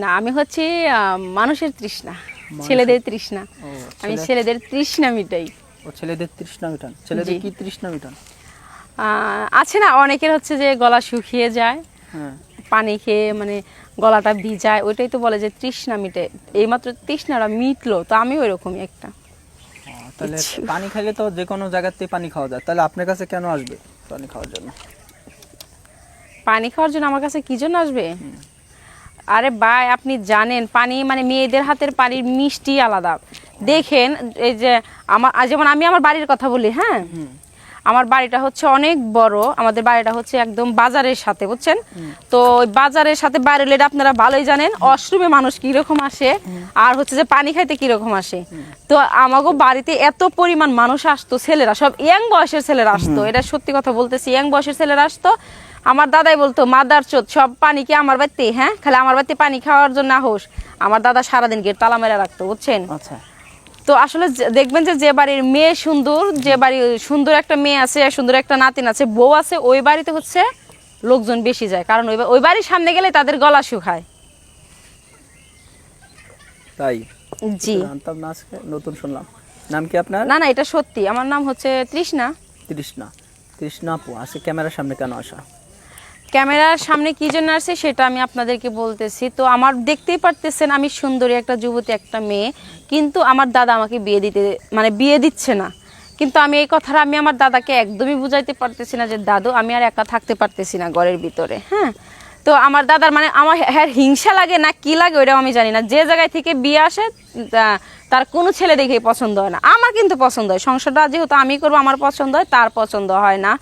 না আমি হচ্ছে মানুষের তৃষ্ণা ছেলেদের তৃষ্ণা। আমি ছেলেদের তৃষ্ণা মিটাই। ও ছেলেদের তৃষ্ণা মিটান। ছেলেদের কি তৃষ্ণা মিটান? আছে না অনেকের হচ্ছে যে গলা শুকিয়ে যায় হ্যাঁ। পানি খেয়ে মানে গলাটা ভিজায় ওইটাই তো বলে যে তৃষ্ণা মিটে এইমাত্র তৃষ্ণাটা মিটলো তো আমি ওই রকমই একটা তাহলে পানি খেলে তো যে কোনো জায়গাতেই পানি খাওয়া যায়। তাহলে আপনার কাছে কেন আসবে পানি খাওয়ার জন্য? পানি খাওয়ার জন্য আমার কাছে কি জন্য আসবে? আরে ভাই আপনি জানেন পানি মানে মেয়েদের হাতের পানির মিষ্টি আলাদা। দেখেন এই যে আমার যেমন আমি আমার বাড়ির কথা বলি হ্যাঁ? আমার বাড়িটা হচ্ছে অনেক বড় আমাদের বাড়িটা হচ্ছে একদম বাজারের সাথে বুঝছেন? তো ওই বাজারের সাথে বাইরে এটা আপনারা ভালোই জানেন অশ্রুমে মানুষ কীরকম আসে আর হচ্ছে যে পানি খাইতে কীরকম আসে। তো আমাগো বাড়িতে এত পরিমাণ মানুষ আসতো ছেলেরা সব ইয়াং বয়সের ছেলেরা আসতো এটা সত্যি কথা বলতেছি ইয়াং বয়সের ছেলেরা আসতো আমার দাদাই বলতো মাদার চোদ সব পানি কি আমার বাড়িতে হ্যাঁ খালি আমার বাড়িতে পানি খাওয়ার জন্য হোস আমার দাদা সারাদিন গেট তালা মেরে রাখতো বুঝছেন? আচ্ছা। তো আসলে দেখবেন যে যে বাড়ির মেয়ে সুন্দর যে বাড়ি সুন্দর একটা মেয়ে আছে সুন্দর একটা নাতিন আছে বউ আছে ওই বাড়িতে হচ্ছে লোকজন বেশি যায়। কারণ ওই ওই বাড়ির সামনে গেলে তাদের গলা শুকায়। তাই? জি। জানতাম না আজকে নতুন শুনলাম। নাম কি আপনার? না না এটা সত্যি। আমার নাম হচ্ছে তৃষ্ণা। তৃষ্ণা। তৃষ্ণা আপু আজকে ক্যামেরার সামনে কেন আসা? ক্যামেরার সামনে কি জন্য আসছে সেটা আমি আপনাদেরকে বলতেছি। তো আমার দেখতেই পারতেছেন আমি সুন্দরী একটা যুবতী, একটা মেয়ে। কিন্তু আমার দাদা আমাকে বিয়ে দিতে মানে বিয়ে দিচ্ছে না। কিন্তু আমি এই কথাটা আমি আমার দাদাকে একদমই বুঝাইতে পারতেছি না যে, দাদু, আমি আর একা থাকতে পারতেছি না ঘরের ভিতরে। হ্যাঁ? তো আমার দাদার মানে আমার হ্যাঁ হিংসা লাগে না, কি লাগে ওইটাও আমি জানি না। যে জায়গায় থেকে বিয়ে আসে তার কোনো ছেলে দেখেই পছন্দ হয় না। আমার কিন্তু পছন্দ হয়। সংসারটা যেহেতু আমি করব, আমার পছন্দ হয়, তার পছন্দ হয় না।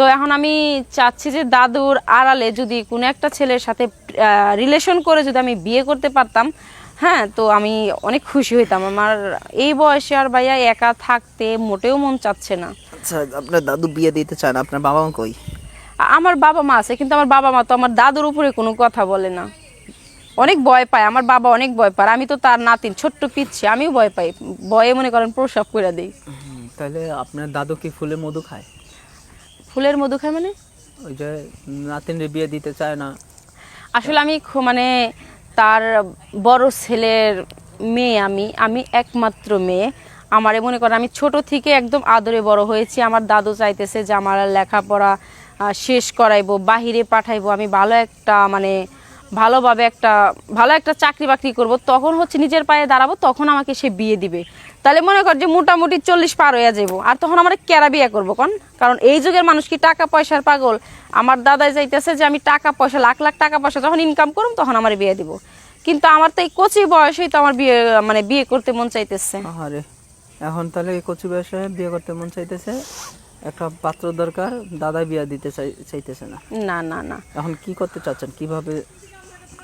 তো এখন আমি চাচ্ছি যে দাদুর আড়ালে যদি কোনো একটা ছেলের সাথে রিলেশন করে যদি আমি বিয়ে করতে পারতাম হ্যাঁ তো আমি অনেক খুশি হইতাম। আমার এই বয়সে আর ভাইয়া একা থাকতে মোটেও মন চাচ্ছে না। আচ্ছা আপনার দাদু বিয়ে দিতে চান আপনার বাবা মা কই? আমার বাবা মা আছে কিন্তু আমার বাবা মা তো আমার দাদুর উপরে কোনো কথা বলে না। অনেক ভয় পায় আমার বাবা অনেক ভয় পায় আমি তো তার নাতিন ছোট্ট পিচ্ছি আমিও ভয় পাই। ভয়ে মনে করেন প্রসাব করে দিই। তাহলে আপনার দাদু কি ফুলে মধু খায়? ফুলের মধু খায় মানে? ওই যে নাতিনের বিয়ে দিতে চায় না। আসলে আমি মানে তার বড় ছেলের মেয়ে আমি আমি একমাত্র মেয়ে। আমারে মনে করেন আমি ছোট থেকে একদম আদরে বড় হয়েছি। আমার দাদু চাইতেছে যে আমার লেখাপড়া শেষ করাইবো বাহিরে পাঠাইবো। আমি ভালো একটা মানে ভালোভাবে একটা ভালো একটা চাকরি বাকরি করব। তখন হচ্ছে নিজের পায়ে দাঁড়াবো তখন আমাকে সে বিয়ে দিবে। তাহলে মনে কর যে মোটামুটি চল্লিশ পার হয়ে যাব আর তখন আমরা কেরা বিয়ে করব কন? কারণ এই যুগের মানুষ কি টাকা পয়সার পাগল? আমার দাদাই যাইতেছে যে আমি টাকা পয়সা লাখ লাখ টাকা পয়সা যখন ইনকাম করুম তখন আমার বিয়ে দিব। কিন্তু আমার তো এই কচি বয়সেই তো আমার বিয়ে মানে বিয়ে করতে মন চাইতেছে। আরে এখন তাহলে এই কচি বয়সে বিয়ে করতে মন চাইতেছে। একটা পাত্র দরকার দাদা বিয়ে দিতে চাই চাইতেছে না। না না না। এখন কি করতে চাচ্ছেন? কীভাবে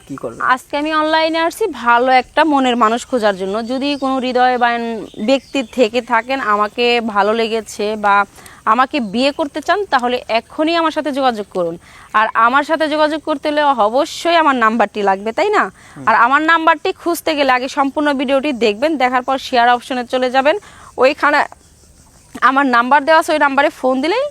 কি করবেন আজকে আমি অনলাইনে আসছি ভালো একটা মনের মানুষ খোঁজার জন্য। যদি কোনো হৃদয়বান ব্যক্তি থেকে থাকেন আমাকে ভালো লেগেছে বা আমাকে বিয়ে করতে চান তাহলে এক্ষুনি আমার সাথে যোগাযোগ করুন। আর আমার সাথে যোগাযোগ করতে হলে অবশ্যই আমার নাম্বারটি লাগবে তাই না? আর আমার নাম্বারটি খুঁজতে গেলে আগে সম্পূর্ণ ভিডিওটি দেখবেন দেখার পর শেয়ার অপশনে চলে যাবেন। ওইখানে আমার নাম্বার দেওয়া আছে ওই নাম্বারে ফোন দিলেই